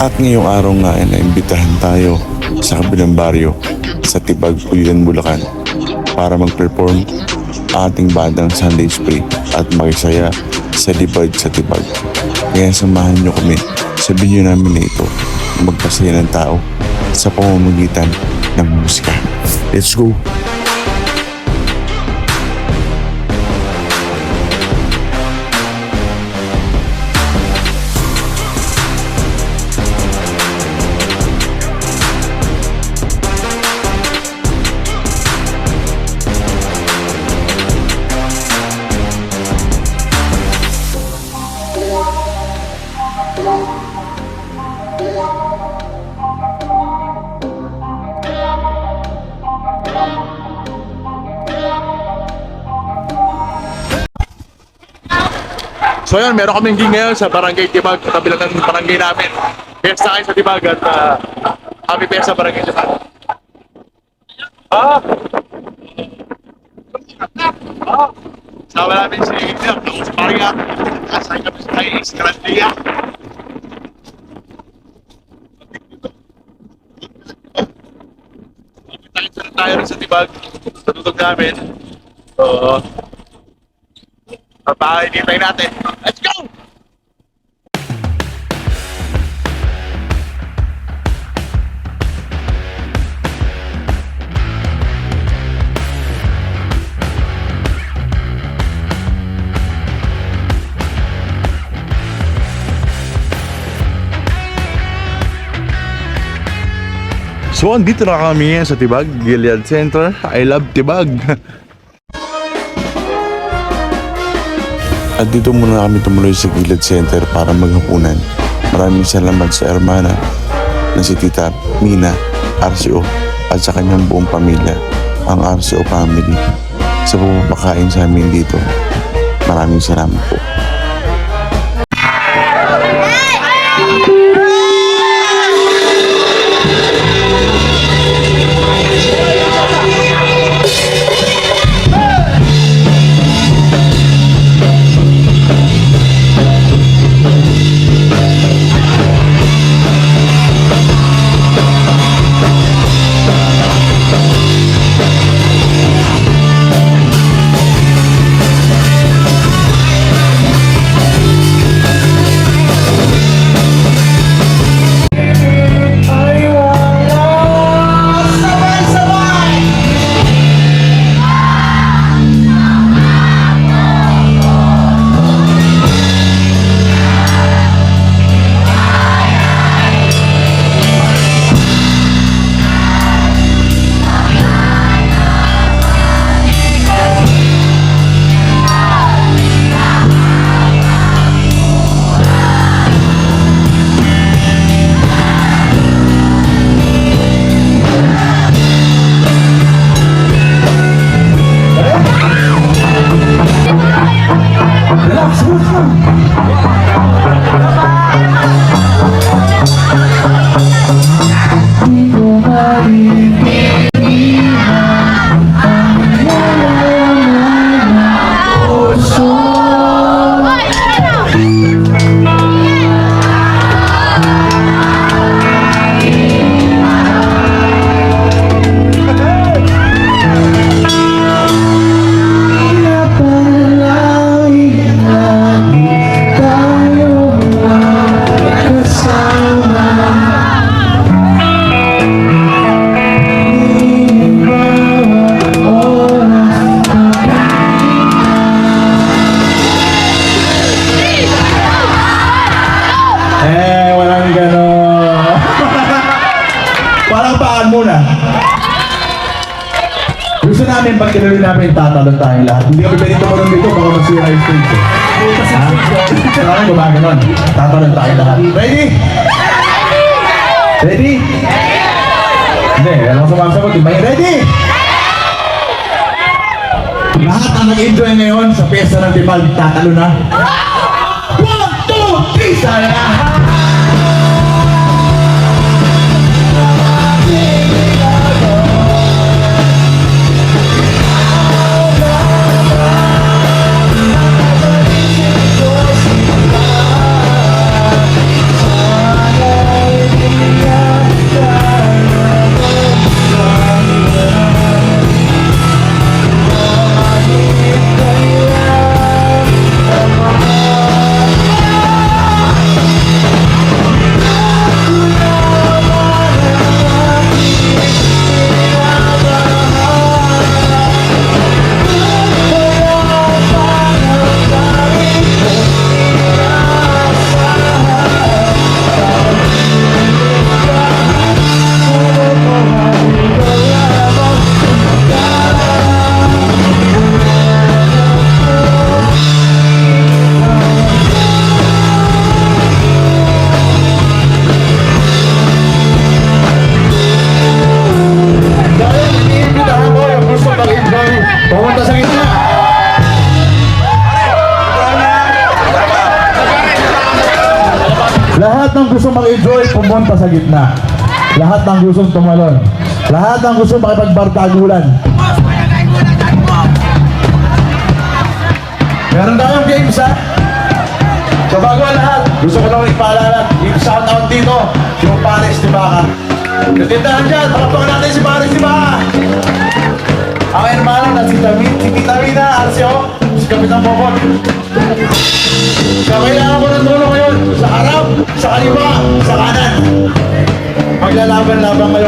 At ngayong araw nga ay naimbitahan tayo sa kabilang baryo sa Tibag, Pulilan, Bulacan para mag-perform ating bandang Sunday Spree at makisaya sa libad sa Tibag. Kaya samahan nyo kami sa video namin na ito magpasaya ng tao sa pamamagitan ng musika. Let's go! So yun, meron kaming gig ngayon sa Barangay Tibag, sa kabilang ng barangay namin. Pesta kayo sa Tibag at uh, kami pesta sa Barangay Tibag. Ah! Ah! Sama namin si kami sa kay. Tayo rin sa Tibag. Sa tutog namin. So, Papakikitay natin. Let's So, andito na kami ngayon sa Tibag, Gilead Center. I love Tibag. At dito muna kami tumuloy sa Gilid Center para maghapunan. Maraming salamat sa Hermana na si Tita Mina RCO at sa kanyang buong pamilya, ang RCO family, sa pumapakain sa amin dito. Maraming salamat po. Namin tatalon tayong lahat. Hindi kami pwede tumalon dito baka masira yung stage. eh. Ha? Parang gumaganon. Tatalon tayong lahat. Ready? Ready? Hindi, alam ko sumasagot. Di ba yun? Ready? Lahat ang nag-enjoy ngayon sa piyesta ng Tibag, tatalo na. One, two, three, saya! gusto mag-enjoy, pumunta sa gitna. Lahat ng gustong tumalon. Lahat ng gusto makipagbardagulan. Meron tayong games ha. So bago lahat, gusto ko lang ipaalala, yung shout out dito, yung Pares di Baka. Natindahan dyan, pakapakan natin si Pares di Baka. Ang hermano na si Tami, si Tita Mina, Arcio, si Kapitan Bobot. Maglalaban-laban kayo ngayon.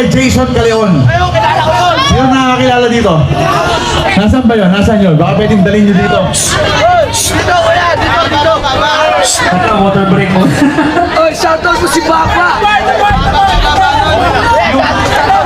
Dito kay Jason Caleon? Sino nakakilala dito? Nasaan ba yun? Nasaan yun? Baka pwedeng dalhin nyo dito. water break mo. Oy, shoutout mo si Papa! Oh,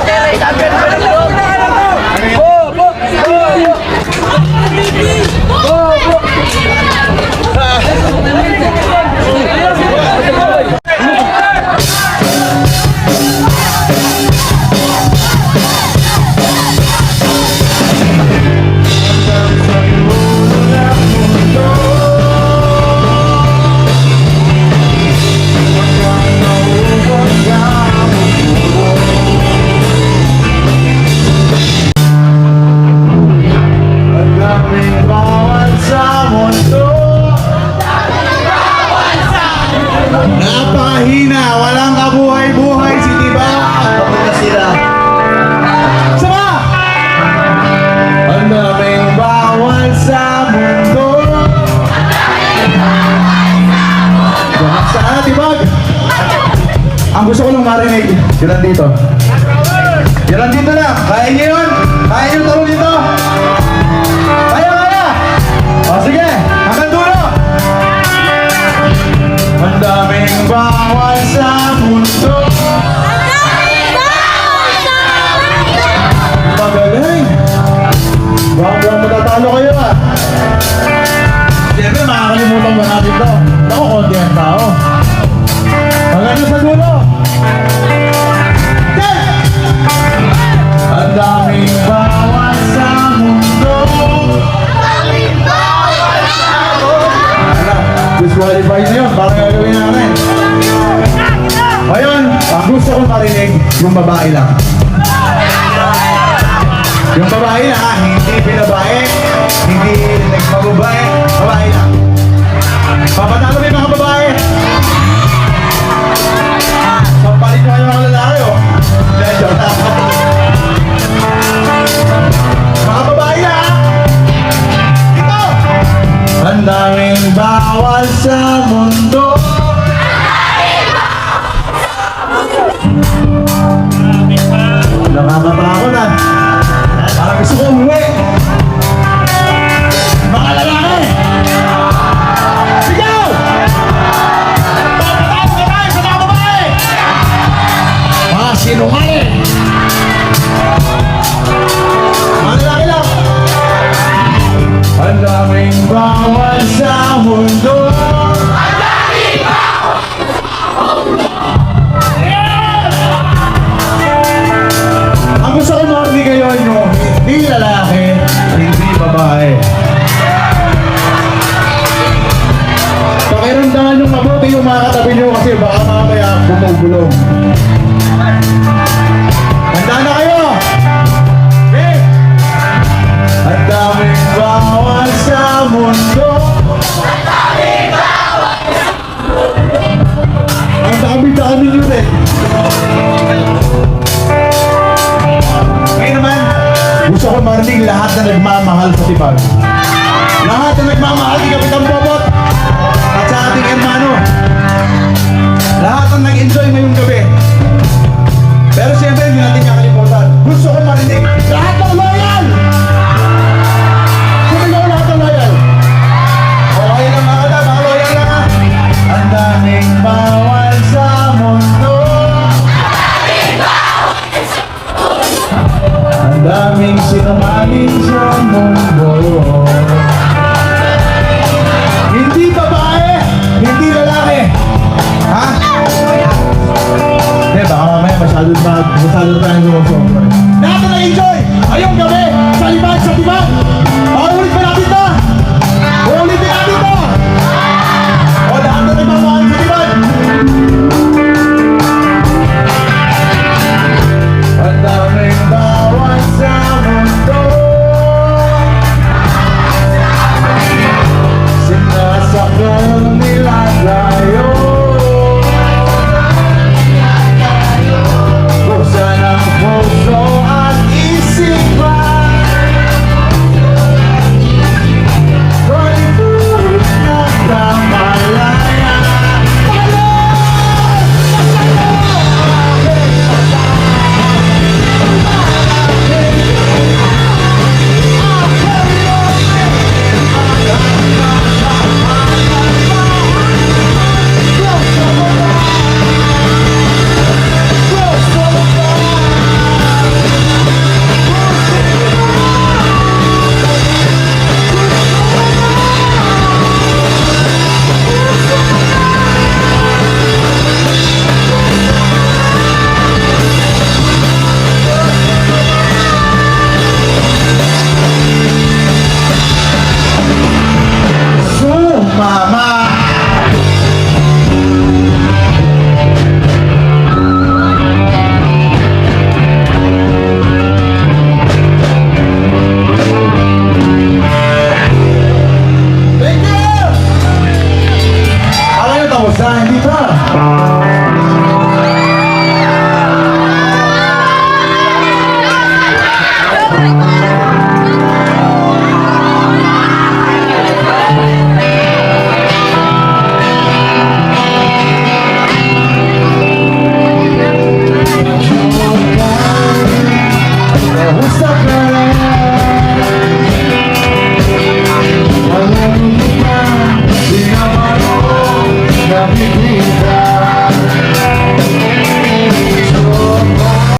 Kaya niyo yun Kaya niyo tawag dito kaya, kaya! O sige, hanggang dulo! Ang daming bawal sa mundo Magaling! Baka mukhang matatalo kayo ah! Siyempre, makakalimutan ba natin to? Ako, konti ang tao. Hanggang sa dulo! Babae lang. Sinungaling! Manalaki lang! Ang daming bawal sa mundo Ang daming bawal sa mundo Ang gusto ngayon, no, hindi lalaki, hindi babae. Pakiramdaman nyo mabuti yung mga katabi nyo kasi baka mamaya bumubulong. Handa na kayo! Hey! Ang daming bawal sa mundo Ang daming bawal sa Ang dami-dami yun eh Ngayon naman, gusto ko marinig lahat na nagmamahal sa sipag. Lahat na nagmamahal ni Kapitan Bob